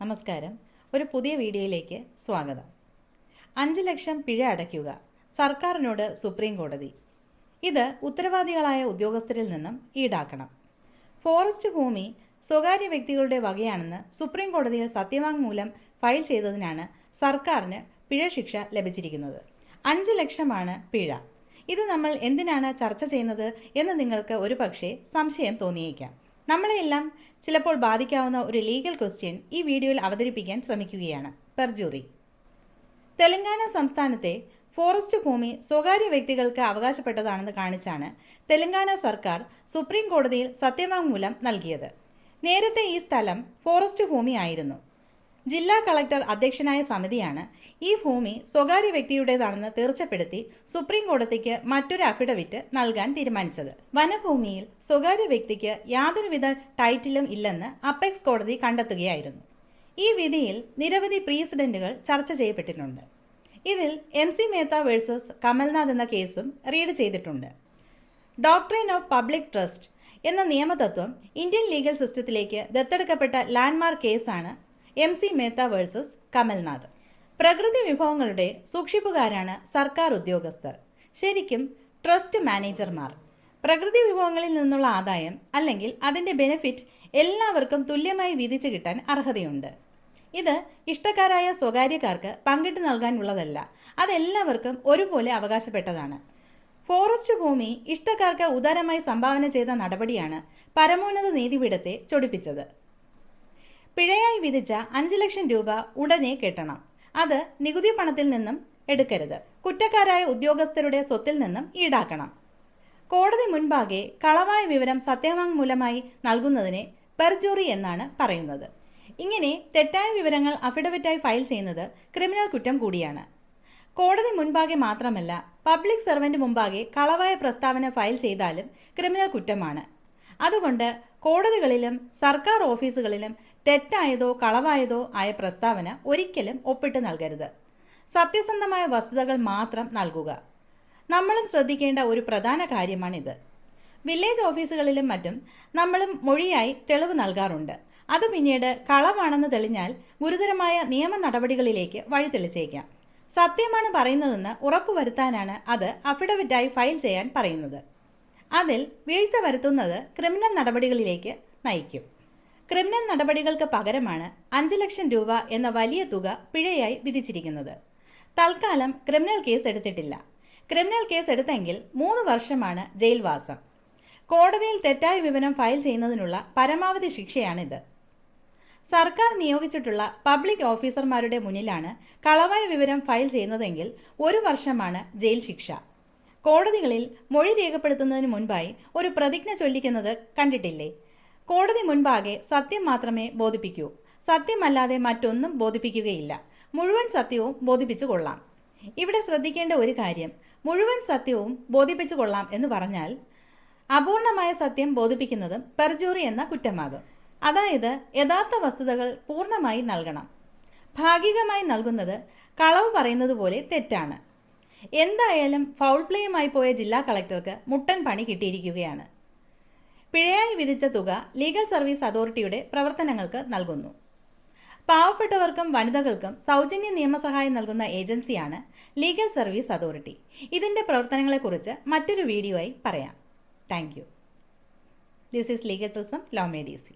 നമസ്കാരം. ഒരു പുതിയ വീഡിയോയിലേക്ക് സ്വാഗതം. അഞ്ച് ലക്ഷം പിഴ അടയ്ക്കുക സർക്കാരിനോട് സുപ്രീം കോടതി. ഇത് ഉത്തരവാദികളായ ഉദ്യോഗസ്ഥരിൽ നിന്നും ഈടാക്കണം. ഫോറസ്റ്റ് ഭൂമി സ്വകാര്യ വ്യക്തികളുടെ വകയാണെന്ന് സുപ്രീം കോടതിയിൽ സത്യവാങ്മൂലം ഫയൽ ചെയ്തതിനാണ് സർക്കാരിന് പിഴ ശിക്ഷ ലഭിച്ചിരിക്കുന്നത്. അഞ്ച് ലക്ഷമാണ് പിഴ. ഇത് നമ്മൾ എന്തിനാണ് ചർച്ച ചെയ്യുന്നത് എന്ന് നിങ്ങൾക്ക് ഒരു സംശയം തോന്നിയേക്കാം. നമ്മളെയെല്ലാം ചിലപ്പോൾ ബാധിക്കാവുന്ന ഒരു ലീഗൽ ക്വസ്റ്റ്യൻ ഈ വീഡിയോയിൽ അവതരിപ്പിക്കാൻ ശ്രമിക്കുകയാണ്. പെർജൂറി തെലങ്കാന സംസ്ഥാനത്തെ ഫോറസ്റ്റ് ഭൂമി സ്വകാര്യ വ്യക്തികൾക്ക് അവകാശപ്പെട്ടതാണെന്ന് കാണിച്ചാണ് തെലങ്കാന സർക്കാർ സുപ്രീം കോടതിയിൽ സത്യവാങ്മൂലം നൽകിയത്. നേരത്തെ ഈ സ്ഥലം ഫോറസ്റ്റ് ഭൂമിയായിരുന്നു. ജില്ലാ കളക്ടർ അധ്യക്ഷനായ സമിതിയാണ്. ഈ ഭൂമി സ്വകാര്യ വ്യക്തിയുടേതാണെന്ന് തീർച്ചപ്പെടുത്തി സുപ്രീം കോടതിക്ക് മറ്റൊരു അഫിഡവിറ്റ് നൽകാൻ തീരുമാനിച്ചത്. വനഭൂമിയിൽ സ്വകാര്യ വ്യക്തിക്ക് യാതൊരുവിധ ടൈറ്റിലും ഇല്ലെന്ന് അപ്പെക്സ് കോടതി കണ്ടെത്തുകയായിരുന്നു. ഈ വിധിയിൽ നിരവധി പ്രീസിഡന്റുകൾ ചർച്ച ചെയ്യപ്പെട്ടിട്ടുണ്ട്. ഇതിൽ M C Mehta versus Kamal Nath എന്ന കേസും റീഡ് ചെയ്തിട്ടുണ്ട്. ഡോക്ട്രിൻ ഓഫ് പബ്ലിക് ട്രസ്റ്റ് എന്ന നിയമതത്വം ഇന്ത്യൻ ലീഗൽ സിസ്റ്റത്തിലേക്ക് ദത്തെടുക്കപ്പെട്ട ലാൻഡ്മാർക്ക് കേസാണ് M C Mehta versus Kamal Nath. പ്രകൃതി വിഭവങ്ങളുടെ സൂക്ഷിപ്പുകാരാണ് സർക്കാർ ഉദ്യോഗസ്ഥർ. ശരിക്കും ട്രസ്റ്റ് മാനേജർമാർ. പ്രകൃതി വിഭവങ്ങളിൽ നിന്നുള്ള ആദായം അല്ലെങ്കിൽ അതിന്റെ ബെനിഫിറ്റ് എല്ലാവർക്കും തുല്യമായി വീതിച്ചു കിട്ടാൻ അർഹതയുണ്ട്. ഇത് ഇഷ്ടക്കാരായ സ്വകാര്യക്കാർക്ക് പങ്കിട്ട് നൽകാനുള്ളതല്ല അതെല്ലാവർക്കും ഒരുപോലെ അവകാശപ്പെട്ടതാണ്. ഫോറസ്റ്റ് ഭൂമി ഇഷ്ടക്കാർക്ക് ഉദാരമായി സംഭാവന ചെയ്ത നടപടിയാണ് പരമോന്നത നീതിപീഠത്തെ ചൊടിപ്പിച്ചത്. പിഴയായി വിധിച്ച അഞ്ച് ലക്ഷം രൂപ ഉടനെ കിട്ടണം. അത് നികുതി പണത്തിൽ നിന്നും എടുക്കരുത്. കുറ്റക്കാരായ ഉദ്യോഗസ്ഥരുടെ സ്വത്തിൽ നിന്നും ഈടാക്കണം. കോടതി മുൻപാകെ കളവായ വിവരം സത്യവാങ്മൂലമായി നൽകുന്നതിനെ പെർജോറി എന്നാണ് പറയുന്നത്. ഇങ്ങനെ തെറ്റായ വിവരങ്ങൾ അഫിഡവിറ്റായി ഫയൽ ചെയ്യുന്നത് ക്രിമിനൽ കുറ്റം കൂടിയാണ്. കോടതി മുൻപാകെ മാത്രമല്ല പബ്ലിക് സർവന്റ് മുമ്പാകെ കളവായ പ്രസ്താവന ഫയൽ ചെയ്താലും ക്രിമിനൽ കുറ്റമാണ്. അതുകൊണ്ട് കോടതികളിലും സർക്കാർ ഓഫീസുകളിലും തെറ്റായതോ കളവായതോ ആയ പ്രസ്താവന ഒരിക്കലും ഒപ്പിട്ട് നൽകരുത്. സത്യസന്ധമായ വസ്തുതകൾ മാത്രം നൽകുക. നമ്മളും ശ്രദ്ധിക്കേണ്ട ഒരു പ്രധാന കാര്യമാണിത്. വില്ലേജ് ഓഫീസുകളിലും മറ്റും നമ്മളും മൊഴിയായി തെളിവ് നൽകാറുണ്ട്. അത് പിന്നീട് കളവാണെന്ന് തെളിഞ്ഞാൽ ഗുരുതരമായ നിയമ നടപടികളിലേക്ക് വഴി തെളിച്ചേക്കാം. സത്യമാണ് പറയുന്നതെന്ന് ഉറപ്പുവരുത്താനാണ് അത് അഫിഡവിറ്റായി ഫയൽ ചെയ്യാൻ പറയുന്നത്. അതിൽ വീഴ്ച വരുത്തുന്നത് ക്രിമിനൽ നടപടികളിലേക്ക് നയിക്കും. ക്രിമിനൽ നടപടികൾക്ക് പകരമാണ് അഞ്ച് ലക്ഷം രൂപ എന്ന വലിയ തുക പിഴയായി വിധിച്ചിരിക്കുന്നത്. തൽക്കാലം ക്രിമിനൽ കേസ് എടുത്തിട്ടില്ല. ക്രിമിനൽ കേസ് എടുത്തെങ്കിൽ മൂന്ന് വർഷമാണ് ജയിൽവാസം. കോടതിയിൽ തെറ്റായ വിവരം ഫയൽ ചെയ്യുന്നതിനുള്ള പരമാവധി ശിക്ഷയാണിത്. സർക്കാർ നിയോഗിച്ചിട്ടുള്ള പബ്ലിക് ഓഫീസർമാരുടെ മുന്നിലാണ് കളവായ വിവരം ഫയൽ ചെയ്യുന്നതെങ്കിൽ ഒരു വർഷമാണ് ജയിൽ ശിക്ഷ. കോടതികളിൽ മൊഴി രേഖപ്പെടുത്തുന്നതിന് മുൻപായി ഒരു പ്രതിജ്ഞ ചൊല്ലിക്കുന്നത് കണ്ടിട്ടില്ലേ? കോടതി മുൻപാകെ സത്യം മാത്രമേ ബോധിപ്പിക്കൂ. സത്യമല്ലാതെ മറ്റൊന്നും ബോധിപ്പിക്കുകയില്ല. മുഴുവൻ സത്യവും ബോധിപ്പിച്ചു കൊള്ളാം. ഇവിടെ ശ്രദ്ധിക്കേണ്ട ഒരു കാര്യം മുഴുവൻ സത്യവും ബോധിപ്പിച്ചു കൊള്ളാം എന്ന് പറഞ്ഞാൽ അപൂർണമായ സത്യം ബോധിപ്പിക്കുന്നതും പെർജൂറി എന്ന കുറ്റമാകും. അതായത് യഥാർത്ഥ വസ്തുതകൾ പൂർണമായി നൽകണം. ഭാഗികമായി നൽകുന്നത് കളവ് പറയുന്നത് പോലെ തെറ്റാണ്. എന്തായാലും ഫൗൾ പ്ലേയുമായി പോയ ജില്ലാ കളക്ടർക്ക് മുട്ടൻ പണി കിട്ടിയിരിക്കുകയാണ്. പിഴയായി വിധിച്ച തുക ലീഗൽ സർവീസ് അതോറിറ്റിയുടെ പ്രവർത്തനങ്ങൾക്ക് നൽകുന്നു. പാവപ്പെട്ടവർക്കും വനിതകൾക്കും സൗജന്യ നിയമസഹായം നൽകുന്ന ഏജൻസിയാണ് ലീഗൽ സർവീസ് അതോറിറ്റി. ഇതിന്റെ പ്രവർത്തനങ്ങളെക്കുറിച്ച് മറ്റൊരു വീഡിയോയായി പറയാം. Thank you. This is legal prism law made easy